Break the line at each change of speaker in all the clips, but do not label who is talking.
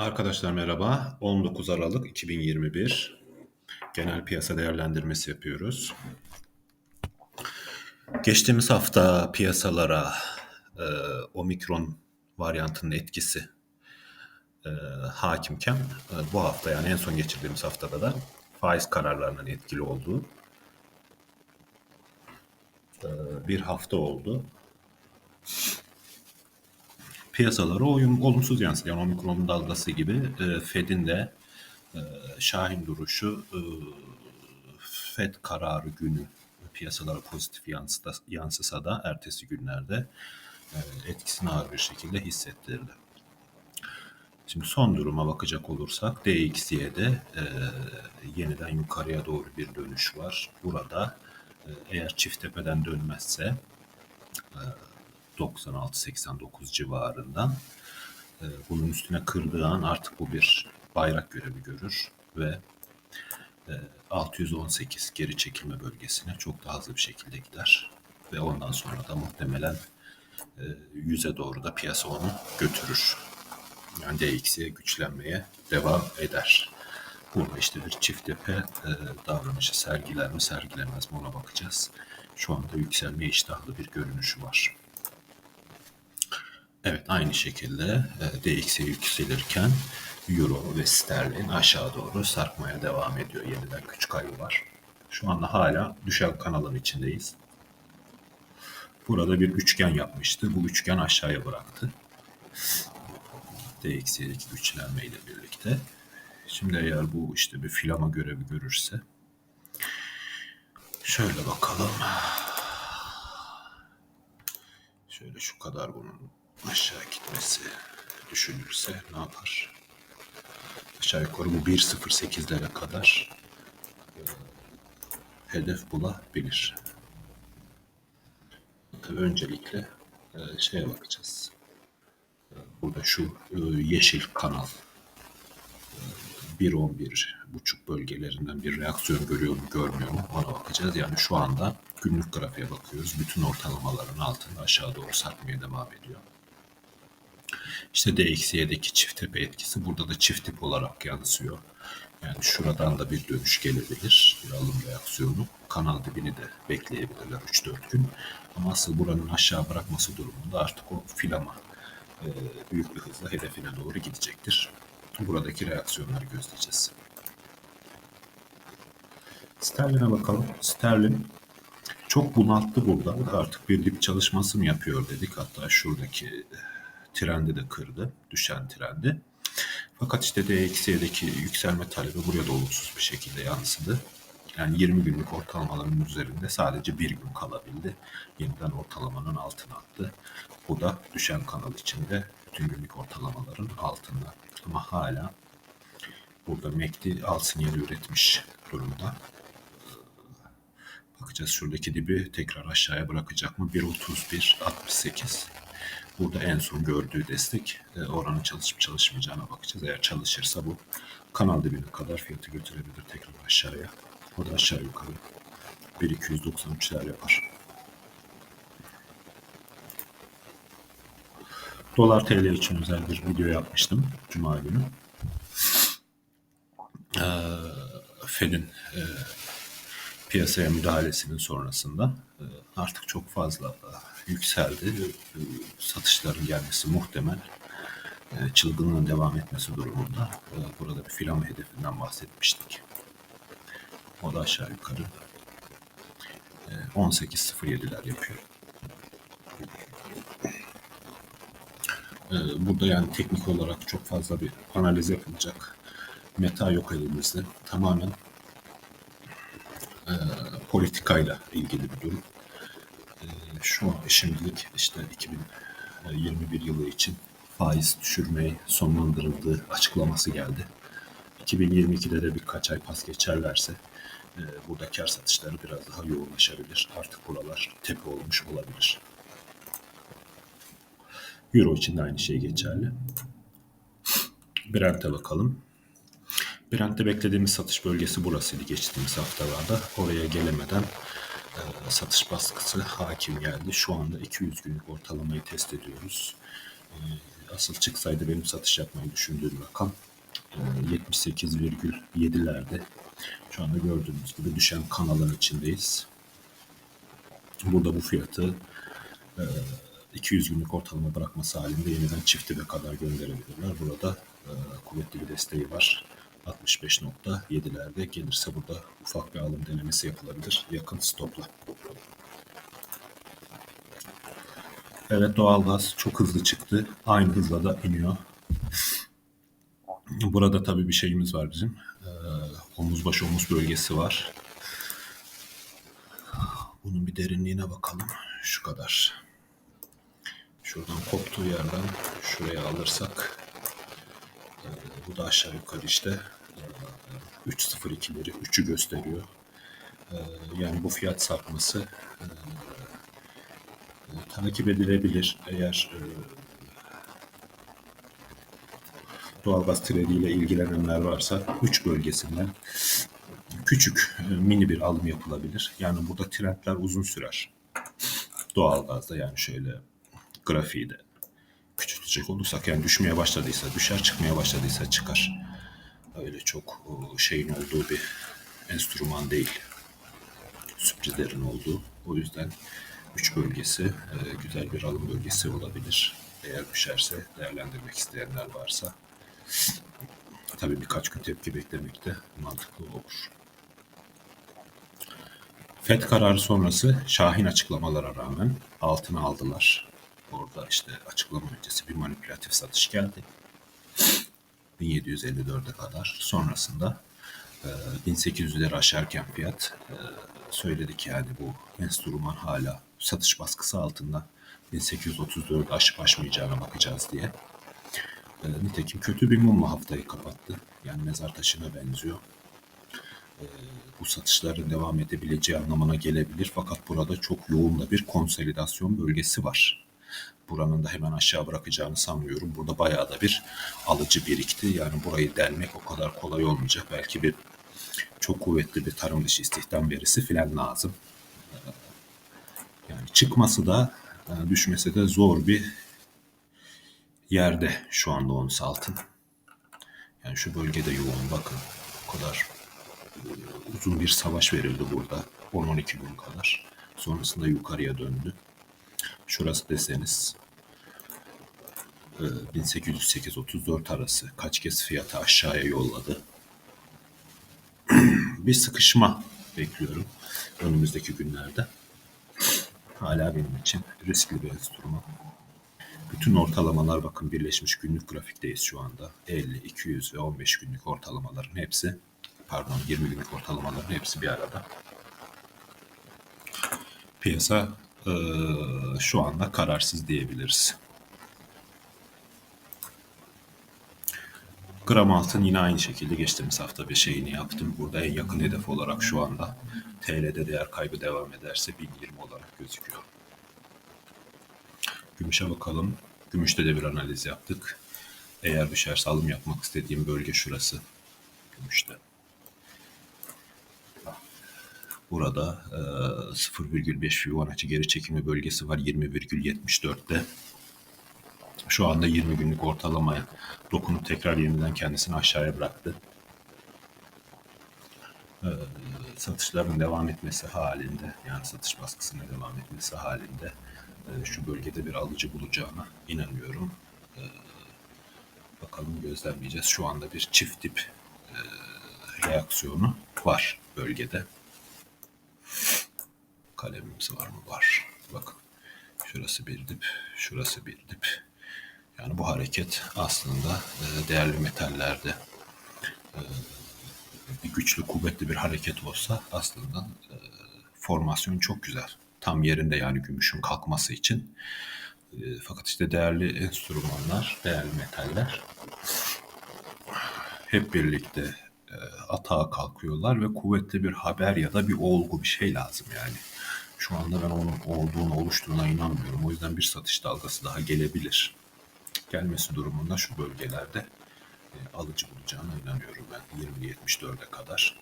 Arkadaşlar merhaba. 19 Aralık 2021 genel piyasa değerlendirmesi yapıyoruz. Geçtiğimiz hafta piyasalara e, omikron varyantının etkisi e, hakimken e, bu hafta yani en son geçirdiğimiz haftada da faiz kararlarının etkili olduğu e, bir hafta oldu piyasalara oyun olumsuz yansıdı. Yani omikron dalgası gibi e, Fed'in de e, şahin duruşu e, Fed kararı günü piyasalara pozitif yansıda, yansısa da ertesi günlerde e, etkisini ağır bir şekilde hissettirdi. Şimdi son duruma bakacak olursak DXY'de e, yeniden yukarıya doğru bir dönüş var. Burada e, eğer çift tepeden dönmezse e, 96-89 civarından. E, bunun üstüne kırdığı an artık bu bir bayrak görevi görür ve 618 e, geri çekilme bölgesine çok daha hızlı bir şekilde gider. Ve ondan sonra da muhtemelen e, yüze doğru da piyasa onu götürür. Yani DX'ye güçlenmeye devam eder. Burada işte bir çift tepe e, davranışı sergiler mi sergilemez mi ona bakacağız. Şu anda yükselme iştahlı bir görünüşü var. Evet aynı şekilde e, DXY yükselirken Euro ve sterlin aşağı doğru sarkmaya devam ediyor. Yeniden küçük kaybı var. Şu anda hala düşen kanalın içindeyiz. Burada bir üçgen yapmıştı. Bu üçgen aşağıya bıraktı. DXY'deki güçlenme ile birlikte. Şimdi eğer bu işte bir filama görevi görürse şöyle bakalım. Şöyle şu kadar bunun aşağı gitmesi düşünülürse ne yapar? Aşağı yukarı bu 1.08'lere kadar e, hedef bulabilir. Tabii öncelikle e, şeye bakacağız. E, burada şu yeşil kanal e, 1.11 buçuk bölgelerinden bir reaksiyon görüyor mu görmüyor mu ona bakacağız. Yani şu anda günlük grafiğe bakıyoruz. Bütün ortalamaların altında aşağı doğru sarkmaya devam ediyor. İşte DXY'deki çift tepe etkisi burada da çift tip olarak yansıyor. Yani şuradan da bir dönüş gelebilir. Bir alım reaksiyonu. Kanal dibini de bekleyebilirler 3-4 gün. Ama asıl buranın aşağı bırakması durumunda artık o filama e, büyük bir hızla hedefine doğru gidecektir. Buradaki reaksiyonları gözleyeceğiz. Sterlin'e bakalım. Sterlin çok bunalttı burada. Artık bir dip çalışması mı yapıyor dedik. Hatta şuradaki trendi de kırdı. Düşen trendi. Fakat işte DXY'deki yükselme talebi buraya da olumsuz bir şekilde yansıdı. Yani 20 günlük ortalamaların üzerinde sadece bir gün kalabildi. Yeniden ortalamanın altına attı. Bu da düşen kanal içinde bütün günlük ortalamaların altında. Ama hala burada MACD al sinyali üretmiş durumda. Bakacağız şuradaki dibi tekrar aşağıya bırakacak mı? 1.31.68 Burada en son gördüğü destek e, oranı çalışıp çalışmayacağına bakacağız. Eğer çalışırsa bu kanal dibine kadar fiyatı götürebilir tekrar aşağıya. O da aşağı yukarı 1.293'ler yapar. Dolar TL için özel bir video yapmıştım Cuma günü. Ee, Fed'in e, piyasaya müdahalesinin sonrasında e, artık çok fazla e, yükseldi. E, satışların gelmesi muhtemel. Çılgınlığın devam etmesi durumunda burada bir filan hedefinden bahsetmiştik. O da aşağı yukarı 18.07'ler yapıyor. Burada yani teknik olarak çok fazla bir analiz yapılacak meta yok elimizde. Tamamen politikayla ilgili bir durum. E, şu an şimdilik işte 2021 yılı için faiz düşürmeyi sonlandırıldığı açıklaması geldi. 2022'de de birkaç ay pas geçerlerse e, burada kar satışları biraz daha yoğunlaşabilir. Artık buralar tepe olmuş olabilir. Euro için de aynı şey geçerli. Brent'e bakalım. Brent'te beklediğimiz satış bölgesi burasıydı geçtiğimiz haftalarda. Oraya gelemeden e, satış baskısı hakim geldi. Şu anda 200 günlük ortalamayı test ediyoruz. E, asıl çıksaydı benim satış yapmayı düşündüğüm rakam e, 78,7'lerde. Şu anda gördüğünüz gibi düşen kanalın içindeyiz. Burada bu fiyatı e, 200 günlük ortalama bırakması halinde yeniden çift dibe kadar gönderebilirler. Burada e, kuvvetli bir desteği var. 65.7'lerde gelirse burada ufak bir alım denemesi yapılabilir yakın stopla. Evet doğalgaz çok hızlı çıktı. Aynı hızla da iniyor. Burada tabii bir şeyimiz var bizim. Ee, omuz başı omuz bölgesi var. Bunun bir derinliğine bakalım. Şu kadar. Şuradan koptuğu yerden şuraya alırsak bu da aşağı yukarı işte e, 3.02'leri 3'ü gösteriyor. E, yani bu fiyat sarkması e, e, takip edilebilir. Eğer e, doğalgaz treniyle ilgilenenler varsa 3 bölgesinden küçük e, mini bir alım yapılabilir. Yani burada trendler uzun sürer. Doğalgazda yani şöyle grafiği de küçültecek olursak yani düşmeye başladıysa düşer çıkmaya başladıysa çıkar. Öyle çok şeyin olduğu bir enstrüman değil. Sürprizlerin olduğu. O yüzden 3 bölgesi e, güzel bir alım bölgesi olabilir. Eğer düşerse değerlendirmek isteyenler varsa tabii birkaç gün tepki beklemek de mantıklı olur. FED kararı sonrası Şahin açıklamalara rağmen altına aldılar. Orada işte açıklama öncesi bir manipülatif satış geldi. 1754'e kadar. Sonrasında e, 1800'leri aşarken fiyat e, söyledik yani bu enstrüman hala satış baskısı altında 1834 aşıp aşmayacağına bakacağız diye. E, nitekim kötü bir mumla haftayı kapattı. Yani mezar taşına benziyor. E, bu satışların devam edebileceği anlamına gelebilir. Fakat burada çok yoğun da bir konsolidasyon bölgesi var. Buranın da hemen aşağı bırakacağını sanmıyorum. Burada bayağı da bir alıcı birikti. Yani burayı delmek o kadar kolay olmayacak. Belki bir çok kuvvetli bir tarım dışı istihdam verisi filan lazım. E, Yani çıkması da e, düşmesi de zor bir yerde şu anda ons altın. Yani şu bölgede yoğun bakın. O kadar e, uzun bir savaş verildi burada. 10-12 gün kadar. Sonrasında yukarıya döndü. Şurası deseniz e, 1808-34 arası kaç kez fiyatı aşağıya yolladı. bir sıkışma bekliyorum önümüzdeki günlerde. Hala benim için riskli bir enstrüman. Bütün ortalamalar bakın birleşmiş günlük grafikteyiz şu anda. 50, 200 ve 15 günlük ortalamaların hepsi pardon 20 günlük ortalamaların hepsi bir arada. Piyasa eee, şu anda kararsız diyebiliriz. Gram altın yine aynı şekilde geçtiğimiz hafta bir şeyini yaptım. Burada en yakın hedef olarak şu anda TL'de değer kaybı devam ederse 1020 olarak gözüküyor. Gümüşe bakalım. Gümüşte de bir analiz yaptık. Eğer düşerse alım yapmak istediğim bölge şurası. Gümüşte. Burada e, 0,5 Fibonacci geri çekilme bölgesi var 20,74'te. Şu anda 20 günlük ortalamaya dokunup tekrar yeniden kendisini aşağıya bıraktı. Ee, satışların devam etmesi halinde yani satış baskısına devam etmesi halinde e, şu bölgede bir alıcı bulacağına inanıyorum. Ee, bakalım gözlemleyeceğiz. Şu anda bir çift dip e, reaksiyonu var bölgede. Kalemimiz var mı? Var. Bakın. Şurası bir dip, şurası bir dip. Yani bu hareket aslında e, değerli metallerde e, güçlü, kuvvetli bir hareket olsa aslında e, formasyon çok güzel. Tam yerinde yani gümüşün kalkması için. Fakat işte değerli enstrümanlar, değerli metaller hep birlikte atağa kalkıyorlar ve kuvvetli bir haber ya da bir olgu bir şey lazım yani. Şu anda ben onun olduğunu, oluştuğuna inanmıyorum. O yüzden bir satış dalgası daha gelebilir. Gelmesi durumunda şu bölgelerde e, alıcı bulacağına inanıyorum ben. 20-74'e kadar.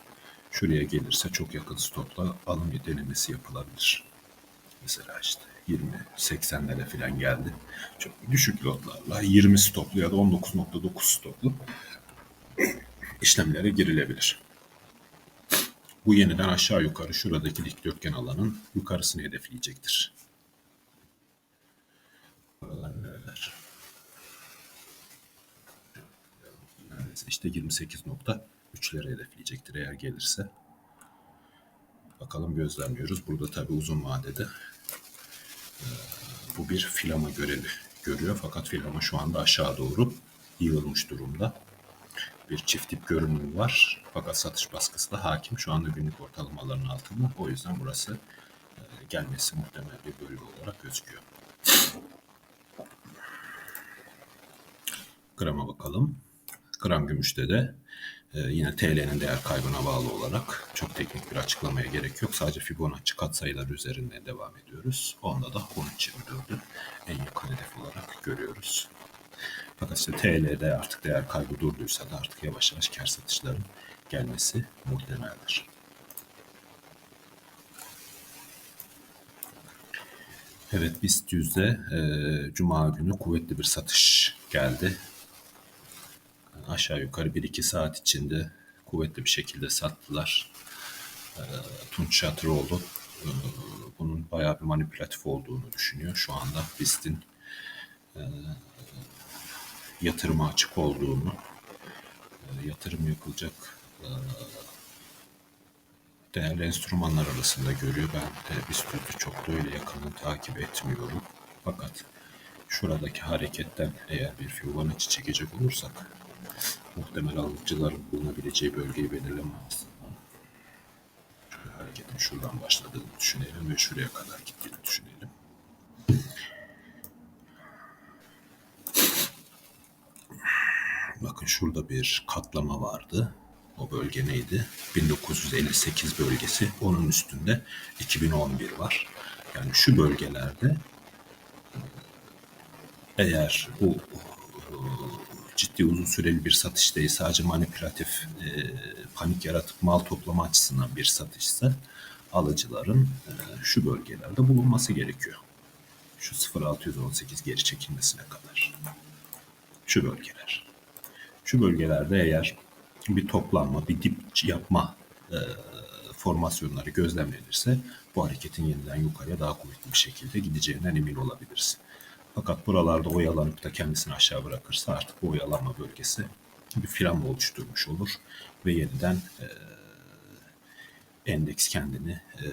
Şuraya gelirse çok yakın stopla alım denemesi yapılabilir. Mesela işte 20-80'lere falan geldi. Çok düşük lotlarla 20 stoplu ya da 19.9 stoplu işlemlere girilebilir. Bu yeniden aşağı yukarı şuradaki dikdörtgen alanın yukarısını hedefleyecektir. Buralar nereler? Neredeyse işte 28.3'leri hedefleyecektir eğer gelirse. Bakalım gözlemliyoruz. Burada tabii uzun vadede e, bu bir filama görevi görüyor. Fakat filama şu anda aşağı doğru yığılmış durumda. Bir çift tip görünümü var. Fakat satış baskısı da hakim. Şu anda günlük ortalamaların altında. O yüzden burası e, gelmesi muhtemel bir bölge olarak gözüküyor. Grama bakalım. Gram gümüşte de e, yine TL'nin değer kaybına bağlı olarak çok teknik bir açıklamaya gerek yok. Sadece Fibonacci katsayıları üzerinde devam ediyoruz. Onda da 13.24'ü en yakın hedef olarak görüyoruz. Fakat işte TL'de artık değer kaybı durduysa da artık yavaş yavaş kar satışların gelmesi muhtemeldir. Evet BIST yüzde e, Cuma günü kuvvetli bir satış geldi. Aşağı yukarı 1-2 saat içinde kuvvetli bir şekilde sattılar. E, Tunç Şatıroğlu e, bunun bayağı bir manipülatif olduğunu düşünüyor. Şu anda BIST'in e, yatırıma açık olduğunu, e, yatırım yapılacak e, değerli enstrümanlar arasında görüyor. Ben de BIST'i çok da öyle yakından takip etmiyorum. Fakat şuradaki hareketten eğer bir Fibonacci çekecek olursak muhtemel alıcıların bulunabileceği bölgeyi belirleme şöyle hareketin şuradan başladığını düşünelim ve şuraya kadar gittiğini düşünelim. Bakın şurada bir katlama vardı. O bölge neydi? 1958 bölgesi. Onun üstünde 2011 var. Yani şu bölgelerde eğer bu e, ciddi uzun süreli bir satış değil sadece manipülatif e, panik yaratıp mal toplama açısından bir satışsa alıcıların e, şu bölgelerde bulunması gerekiyor. Şu 0618 geri çekilmesine kadar. Şu bölgeler. Şu bölgelerde eğer bir toplanma, bir dip yapma e, formasyonları gözlemlenirse bu hareketin yeniden yukarıya daha kuvvetli bir şekilde gideceğinden emin olabiliriz. Fakat buralarda oyalanıp da kendisini aşağı bırakırsa artık bu oyalanma bölgesi bir filan oluşturmuş olur ve yeniden e, endeks kendini e,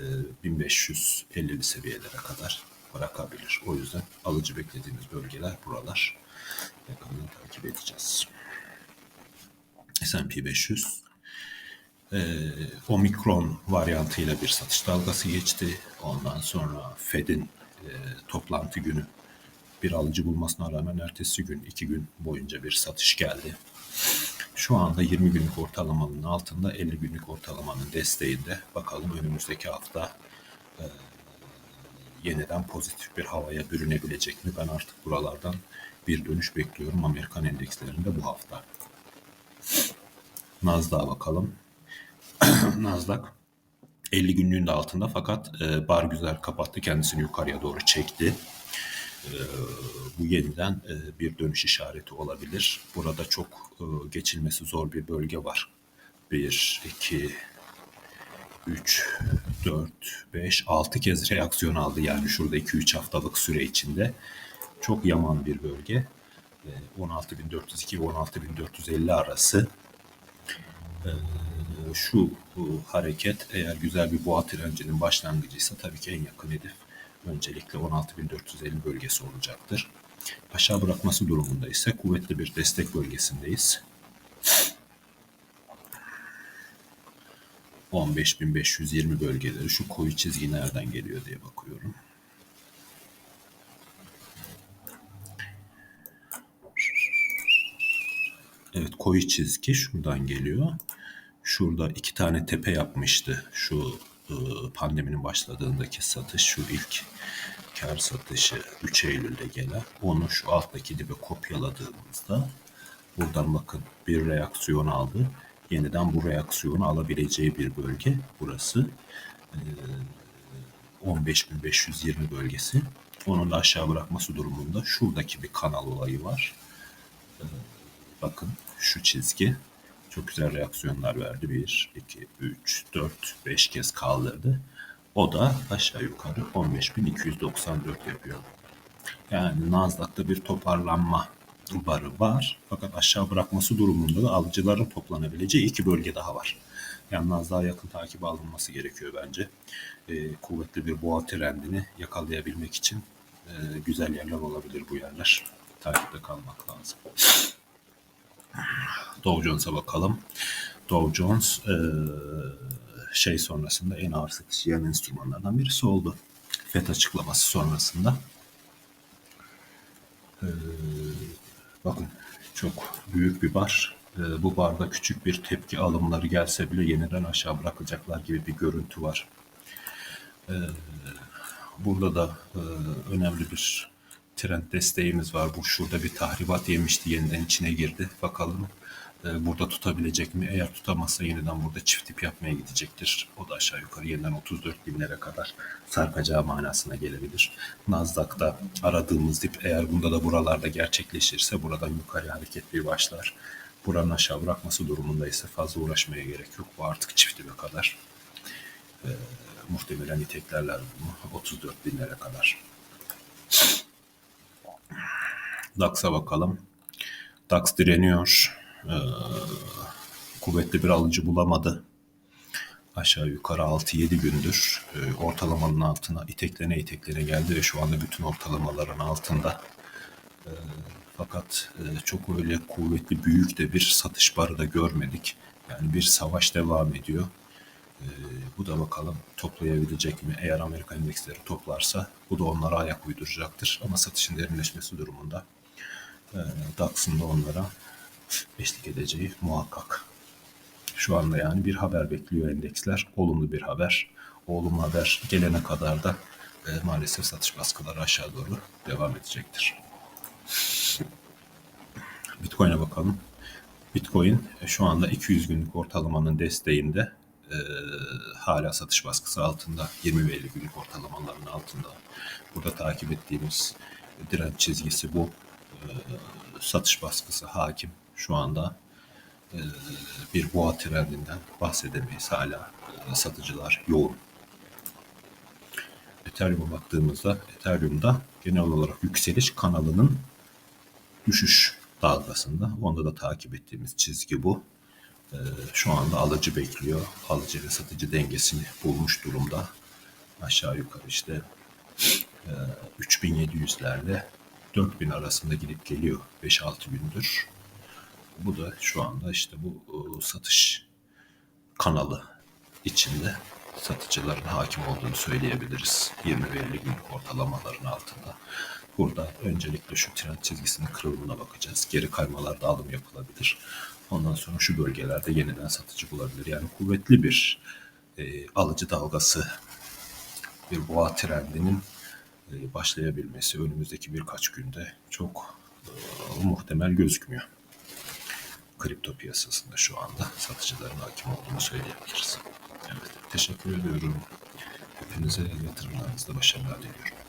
1550'li seviyelere kadar bırakabilir. O yüzden alıcı beklediğimiz bölgeler buralar. Yakından takip edeceğiz. S&P 500 e, omikron varyantıyla bir satış dalgası geçti. Ondan sonra Fed'in e, toplantı günü bir alıcı bulmasına rağmen ertesi gün, iki gün boyunca bir satış geldi. Şu anda 20 günlük ortalamanın altında 50 günlük ortalamanın desteğinde. Bakalım önümüzdeki hafta e, yeniden pozitif bir havaya bürünebilecek mi? Ben artık buralardan bir dönüş bekliyorum Amerikan endekslerinde bu hafta. Nasdaq'a bakalım. Nasdaq 50 günlüğün de altında fakat e, bar güzel kapattı. Kendisini yukarıya doğru çekti. E, bu yeniden e, bir dönüş işareti olabilir. Burada çok e, geçilmesi zor bir bölge var. 1, 2, 3, 4, 5, 6 kez reaksiyon aldı. Yani şurada 2-3 haftalık süre içinde. Çok yaman bir bölge. E, 16.402 ve 16.450 arası e, şu bu hareket eğer güzel bir boğa trencinin başlangıcıysa tabii ki en yakın hedef öncelikle 16.450 bölgesi olacaktır. Aşağı bırakması durumunda ise kuvvetli bir destek bölgesindeyiz. 15.520 bölgeleri şu koyu çizgi nereden geliyor diye bakıyorum. Evet koyu çizgi şuradan geliyor. Şurada iki tane tepe yapmıştı. Şu e, pandeminin başladığındaki satış, şu ilk kar satışı 3 Eylül'de gelen. Onu şu alttaki dibe kopyaladığımızda buradan bakın bir reaksiyon aldı. Yeniden bu reaksiyonu alabileceği bir bölge burası. E, 15.520 bölgesi. Onun da aşağı bırakması durumunda şuradaki bir kanal olayı var. Ee, bakın şu çizgi çok güzel reaksiyonlar verdi. 1, 2, 3, 4, 5 kez kaldırdı. O da aşağı yukarı 15.294 yapıyor. Yani Nasdaq'ta bir toparlanma barı var. Fakat aşağı bırakması durumunda da alıcıların toplanabileceği iki bölge daha var. Yani Nasdaq'a yakın takip alınması gerekiyor bence. Ee, kuvvetli bir boğa trendini yakalayabilmek için e, güzel yerler olabilir bu yerler. Takipte kalmak lazım. Dow Jones'a bakalım. Dow Jones e, şey sonrasında en ağır satış yiyen enstrümanlardan birisi oldu. FED açıklaması sonrasında. E, bakın çok büyük bir bar. E, bu barda küçük bir tepki alımları gelse bile yeniden aşağı bırakacaklar gibi bir görüntü var. E, burada da e, önemli bir trend desteğimiz var. Bu şurada bir tahribat yemişti. Yeniden içine girdi. Bakalım e, burada tutabilecek mi? Eğer tutamazsa yeniden burada çift tip yapmaya gidecektir. O da aşağı yukarı yeniden 34 binlere kadar sarkacağı manasına gelebilir. Nasdaq'ta aradığımız dip eğer bunda da buralarda gerçekleşirse buradan yukarı hareket bir başlar. Buranın aşağı bırakması durumunda ise fazla uğraşmaya gerek yok. Bu artık çift dibe kadar. E, muhtemelen iteklerler bunu 34 binlere kadar. DAX'a bakalım. DAX direniyor. Ee, kuvvetli bir alıcı bulamadı. Aşağı yukarı 6-7 gündür e, ortalamanın altına iteklene iteklene geldi ve şu anda bütün ortalamaların altında. E, fakat e, çok öyle kuvvetli büyük de bir satış barı da görmedik. Yani bir savaş devam ediyor. E, bu da bakalım toplayabilecek mi? Eğer Amerika endeksleri toplarsa bu da onlara ayak uyduracaktır. Ama satışın derinleşmesi durumunda e, onlara eşlik edeceği muhakkak. Şu anda yani bir haber bekliyor endeksler. Olumlu bir haber. Olumlu haber gelene kadar da e, maalesef satış baskıları aşağı doğru devam edecektir. Bitcoin'e bakalım. Bitcoin e, şu anda 200 günlük ortalamanın desteğinde e, hala satış baskısı altında. 20 ve 50 günlük ortalamaların altında. Burada takip ettiğimiz direnç çizgisi bu. Satış baskısı hakim. Şu anda e, bir boğa trendinden bahsedemeyiz. Hala e, satıcılar yoğun. Ethereum'a baktığımızda Ethereum'da genel olarak yükseliş kanalının düşüş dalgasında. Onda da takip ettiğimiz çizgi bu. Ee, şu anda alıcı bekliyor. Alıcı ve satıcı dengesini bulmuş durumda. Aşağı yukarı işte e, 3700'lerle 4000 arasında gidip geliyor 5-6 gündür. Bu da şu anda işte bu e, satış kanalı içinde satıcıların hakim olduğunu söyleyebiliriz. 20 ve 50 günlük ortalamaların altında. Burada öncelikle şu trend çizgisinin kırılımına bakacağız. Geri kaymalarda alım yapılabilir. Ondan sonra şu bölgelerde yeniden satıcı bulabilir. Yani kuvvetli bir e, alıcı dalgası, bir boğa trendinin başlayabilmesi önümüzdeki birkaç günde çok e, muhtemel gözükmüyor. Kripto piyasasında şu anda satıcıların hakim olduğunu söyleyebiliriz. Evet, teşekkür ediyorum. Hepinize yatırımlarınızda başarılar diliyorum.